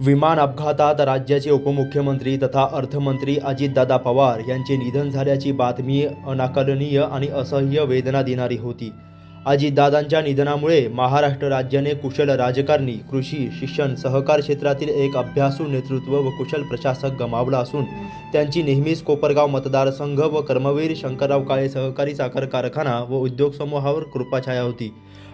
विमान अपघातात राज्याचे उपमुख्यमंत्री तथा अर्थमंत्री अजितदादा पवार यांचे निधन झाल्याची बातमी अनाकलनीय आणि असह्य वेदना देणारी होती. अजितदादांच्या निधनामुळे महाराष्ट्र राज्याने कुशल राजकारणी कृषी शिक्षण सहकार क्षेत्रातील एक अभ्यासू नेतृत्व व कुशल प्रशासक गमावला असून त्यांची नेहमीच कोपरगाव मतदारसंघ व कर्मवीर शंकरराव काळे सहकारी साखर कारखाना व उद्योग समूहावर कृपाछाया होती.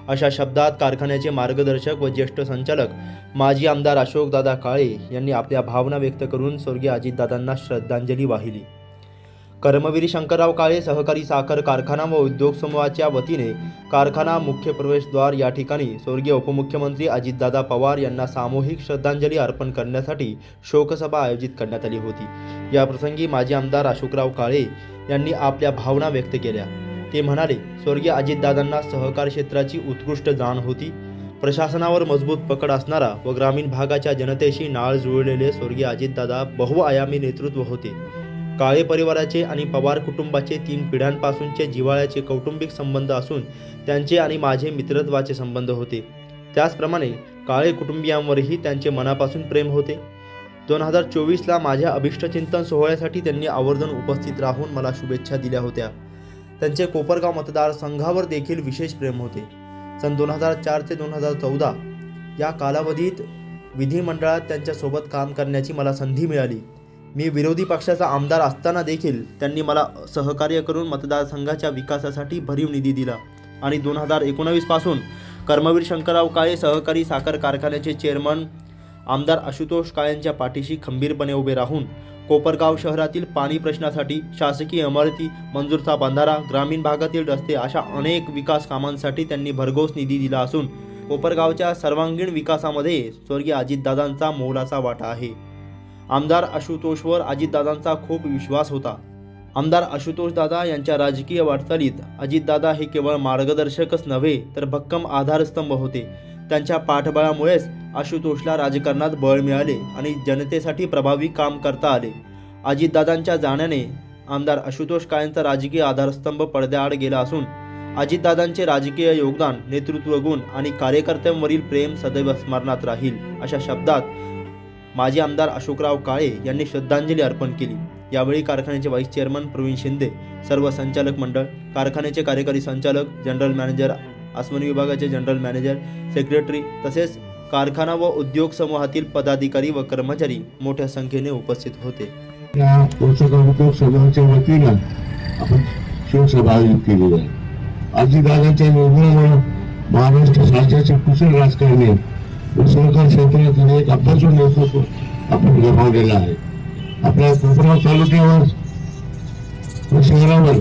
अशा शब्दात कारखान्याचे मार्गदर्शक व ज्येष्ठ संचालक माजी आमदार अशोकदादा काळे यांनी आपल्या भावना व्यक्त करून स्वर्गीय अजितदादांना श्रद्धांजली वाहिली. कर्मवीर शंकरराव काळे सहकारी साखर कारखाना व उद्योग समूहाच्या वतीने कारखाना मुख्य प्रवेशद्वार या ठिकाणी स्वर्गीय उपमुख्यमंत्री अजितदादा पवार यांना सामूहिक श्रद्धांजली अर्पण करण्यासाठी शोकसभा आयोजित करण्यात आली होती. याप्रसंगी माजी आमदार अशोकराव काळे यांनी आपल्या भावना व्यक्त केल्या. ते म्हणाले स्वर्गीय अजितदादांना सहकार क्षेत्राची उत्कृष्ट जाण होती. प्रशासनावर मजबूत पकड असणारा व ग्रामीण भागाच्या जनतेशी नाळ जुळलेले स्वर्गीय अजितदादा बहुआयामी नेतृत्व होते. काळे परिवाराचे आणि पवार कुटुंबाचे तीन पिढ्यांपासूनचे जिव्हाळ्याचे कौटुंबिक संबंध असून त्यांचे आणि माझे मित्रत्वाचे संबंध होते. त्याचप्रमाणे काळे कुटुंबियांवरही त्यांचे मनापासून प्रेम होते. दोन हजार चोवीसला माझ्या अभिष्टचिंतन सोहळ्यासाठी त्यांनी आवर्जून उपस्थित राहून मला शुभेच्छा दिल्या होत्या. त्यांचे कोपरगाव मतदारसंघावर देखील विशेष प्रेम होते. सन दोन हजार चार ते दोन हजार चौदा या कालावधीत विधिमंडळात त्यांच्यासोबत काम करण्याची मला संधी मिळाली. मी विरोधी पक्षाचा आमदार असताना देखील त्यांनी मला सहकार्य करून मतदारसंघाच्या विकासासाठी भरीव निधी दिला. आणि दोन हजार एकोणावीसपासून कर्मवीर शंकरराव काळे सहकारी साखर कारखान्याचे चेअरमन आमदार आशुतोष काळेंच्या पाठीशी खंबीरपणे उभे राहून कोपरगाव शहरातील पाणी प्रश्नासाठी शासकीय इमारती मंजूरचा बंधारा ग्रामीण भागातील रस्ते अशा अनेक विकास कामांसाठी त्यांनी भरघोस निधी दिला असून कोपरगावच्या सर्वांगीण विकासामध्ये स्वर्गीय अजितदादांचा मोलाचा वाटा आहे. आमदार आशुतोषवर अजितदादांचा खूप विश्वास होता. आमदार आशुतोषदादा यांच्या राजकीय वाटचालीत अजितदादा हे केवळ मार्गदर्शकच नव्हे तर भक्कम आधारस्तंभ होते. त्यांच्या पाठबळामुळेच आशुतोषला राजकारणात बळ मिळाले आणि जनतेसाठी प्रभावी काम करता आले. अजितदादांच्या जाण्याने आमदार आशुतोष काळेंचा राजकीय आधारस्तंभ पडद्याआड गेला असून अजितदादांचे राजकीय योगदान नेतृत्व गुण आणि कार्यकर्त्यांवरील प्रेम सदैव स्मरणात राहील अशा शब्दात माजी आमदार अशोकराव काळे यांनी श्रद्धांजली अर्पण केली. यावेळी कारखान्याचे व्हाईस चेअरमन प्रवीण शिंदे सर्व संचालक मंडळ कारखान्याचे कार्यकारी संचालक जनरल मॅनेजर आसमनी विभागाचे जनरल मॅनेजर सेक्रेटरी तसेच कारखाना व उद्योग समूहातील पदाधिकारी व कर्मचारी मोठ्या संख्येने उपस्थित होते. या पुस्तका उद्योग समूहाच्या वतीनं आपण शिवसभा आयोजित केली आहे. आजी दादाच्या योजनेमुळे महाराष्ट्र राज्याचे कुशल राजकारणी सहकार क्षेत्रातील एक अभ्यासू नेतृत्व आपण गमावलेलं आहे. आपल्या कोपराव तालुक्यावर शहरावर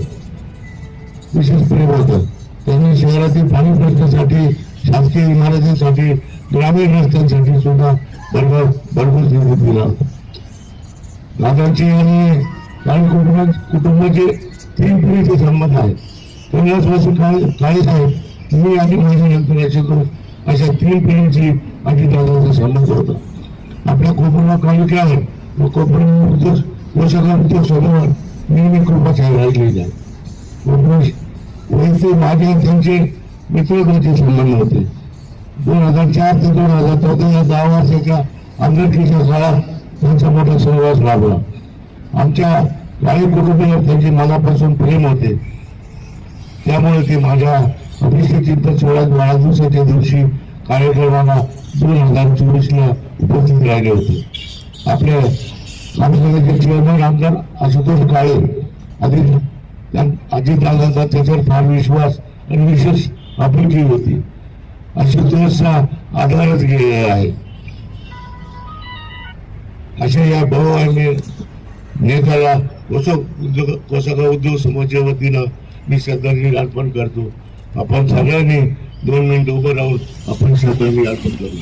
विशेष प्रेम होतं. त्यांनी शहरातील पाणी प्रश्नासाठी शासकीय इमारतींसाठी ग्रामीण रस्त्यांसाठी सुद्धा भरभर भरपूर निधी दिला दादांची आणि काही कुटुंब कुटुंबाचे तीन पिढीचे संबंध आहेत. पन्नास वर्ष काळे साहेब मी आणि माझ्या नंतर असे करून अशा तीन पिढीची आधी दादांचा संबंध होता. आपल्या कोपरगाव तालुक्यावर व कोपरगाव उद्योग पोषका उद्योग समूहावर नेहमी कृपाचार राहिलेले आहे कोपरा वैसे माझे त्यांचे मित्रत्वाचे संबंध होते. दोन हजार चार ते दोन हजार चौदा या दहा वर्षाच्या आंबेडकरीच्या काळात त्यांचा मोठा सहवास लाभला. आमच्या काही कुटुंबियांवर त्यांचे मनापासून प्रेम होते. त्यामुळे ते माझ्या अभिषेक सोळा वाढदिवसाच्या दिवशी कार्यक्रमाला दोन हजार चोवीसला उपस्थित राहिले होते. आपले कारखान्याचे चेअरमन आमदार आशुतोष काळे अजित अजितदादांचा त्याच्यावर फार विश्वास आणि विशेष आपुलकी होती. आशुतोषचा आधारच गेलेला आहे. अशा या बहुआयामी नेत्याला कोसक उद्योग कोसगाव उद्योग समूहाच्या वतीनं मी श्रद्धांजली अर्पण करतो. आपण सगळ्यांनी दोन मिनिट उभं राहून आपण श्रद्धांजली अर्पण करू